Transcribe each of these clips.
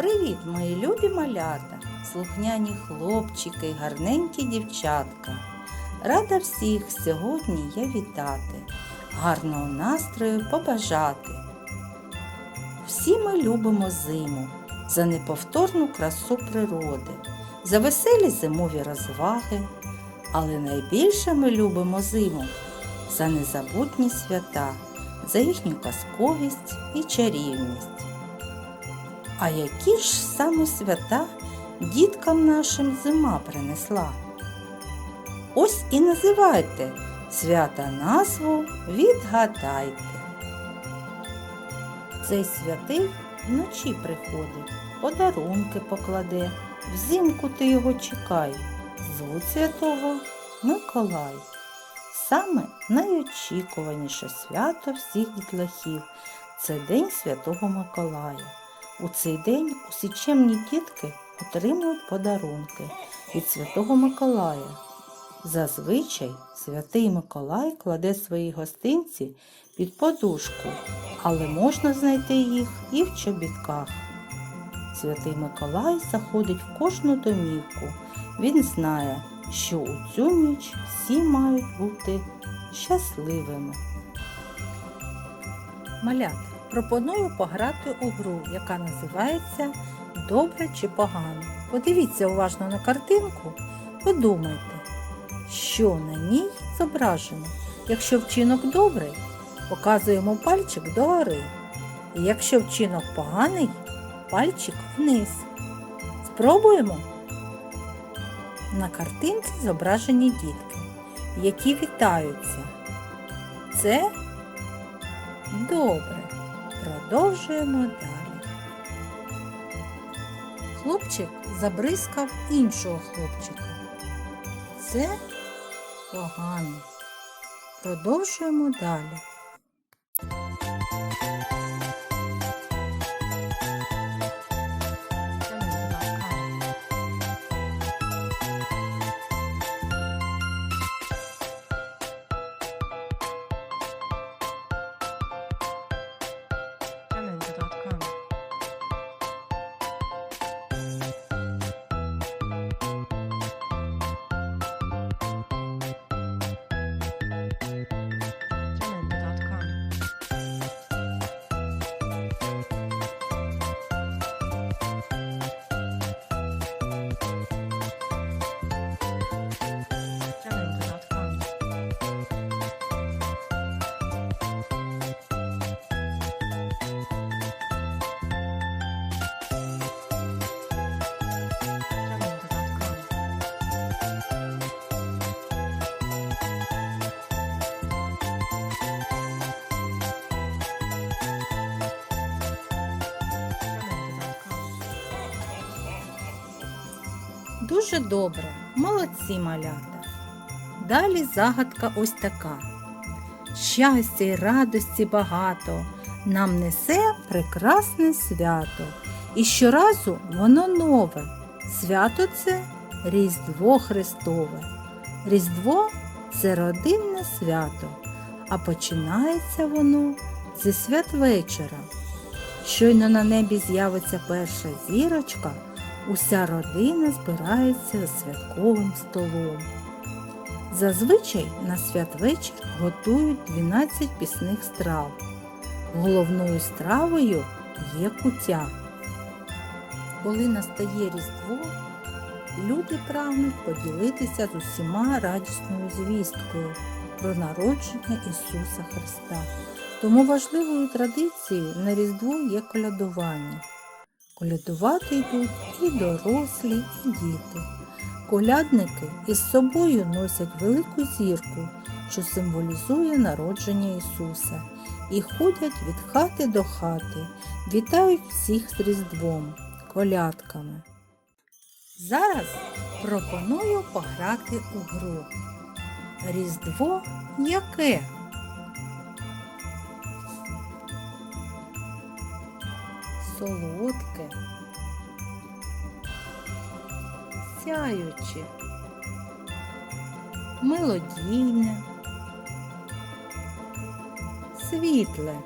Привіт, мої любі малята, слухняні хлопчики, гарненькі дівчатка. Рада всіх сьогодні я вітати, гарного настрою побажати. Всі ми любимо зиму за неповторну красу природи, за веселі зимові розваги, але найбільше ми любимо зиму за незабутні свята, за їхню казковість і чарівність. А які ж саме свята діткам нашим зима принесла? Ось і називайте свята назву відгадайте. Цей святий вночі приходить, подарунки покладе, взимку ти його чекай. Звуть святого Миколай. Саме найочікуваніше свято всіх дітлахів це День Святого Миколая. У цей день усі чемні дітки отримують подарунки від Святого Миколая. Зазвичай святий Миколай кладе свої гостинці під подушку, але можна знайти їх і в чобітках. Святий Миколай заходить в кожну домівку. Він знає, що у цю ніч всі мають бути щасливими. Малята, пропоную пограти у гру, яка називається Добре чи погано. Подивіться уважно на картинку, подумайте, що на ній зображено. Якщо вчинок добрий, показуємо пальчик догори. І якщо вчинок поганий, пальчик вниз. Спробуємо. На картинці зображені дітки, які вітаються. Це добре. Продовжуємо далі. Хлопчик забризкав іншого хлопчика. Це погано. Продовжуємо далі. Дуже добре, молодці малята. Далі загадка ось така. Щастя й радості багато нам несе прекрасне свято. І щоразу воно нове. Свято це Різдво Христове. Різдво це родинне свято, а починається воно зі святвечора. Щойно на небі з'явиться перша зірочка, уся родина збирається за святковим столом. Зазвичай на святвечір готують 12 пісних страв. Головною стравою є куття. Коли настає Різдво, люди прагнуть поділитися з усіма радісною звісткою про народження Ісуса Христа. Тому важливою традицією на Різдво є колядування. Колядувати йдуть і дорослі, і діти. Колядники із собою носять велику зірку, що символізує народження Ісуса, і ходять від хати до хати, вітають всіх з Різдвом, колядками. Зараз пропоную пограти у гру. Різдво яке? Солодке, сяюче, мелодійне, світле,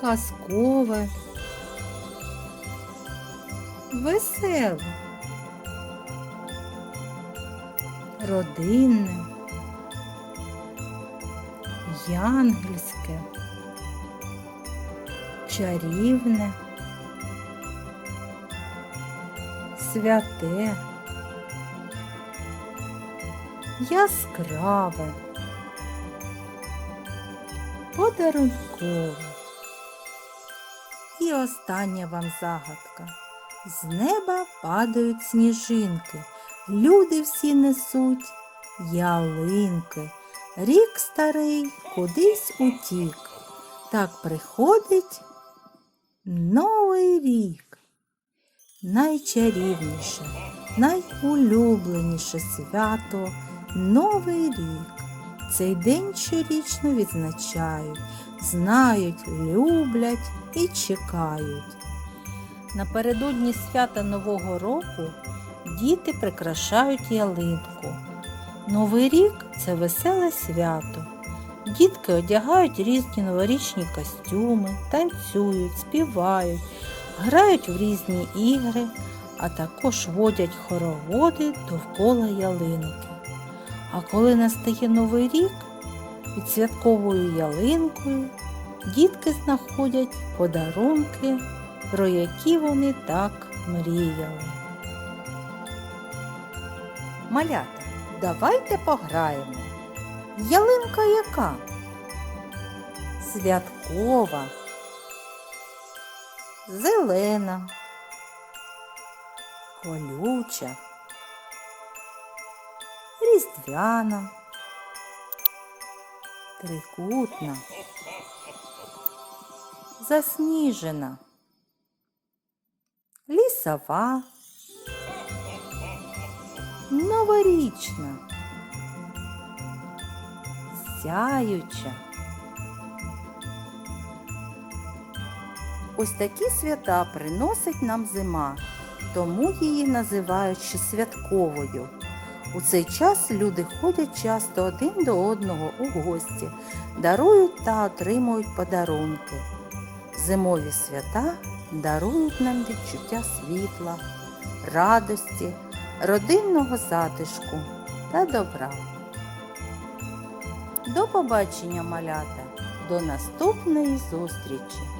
казкове, веселе, родинне, янгельське, чарівне, святе, яскраве, подарункове. І остання вам загадка. З неба падають сніжинки, люди всі несуть ялинки. Рік старий кудись утік. Так приходить новий рік. Найчарівніше, найулюбленіше свято Новий рік. Цей день щорічно відзначають, знають, люблять і чекають. Напередодні свята Нового року діти прикрашають ялинку. Новий рік це веселе свято. Дітки одягають різні новорічні костюми, танцюють, співають, грають в різні ігри, а також водять хороводи довкола ялинки. А коли настає Новий рік, під святковою ялинкою дітки знаходять подарунки, про які вони так мріяли. Малята, давайте пограємо. Ялинка яка? Святкова, зелена, колюча, різдвяна, трикутна, засніжена, лісова, новорічна, сяюча. Ось такі свята приносить нам зима, тому її називають ще святковою. У цей час люди ходять часто один до одного у гості, дарують та отримують подарунки. Зимові свята дарують нам відчуття світла, радості, родинного затишку та добра. До побачення, малята! До наступної зустрічі!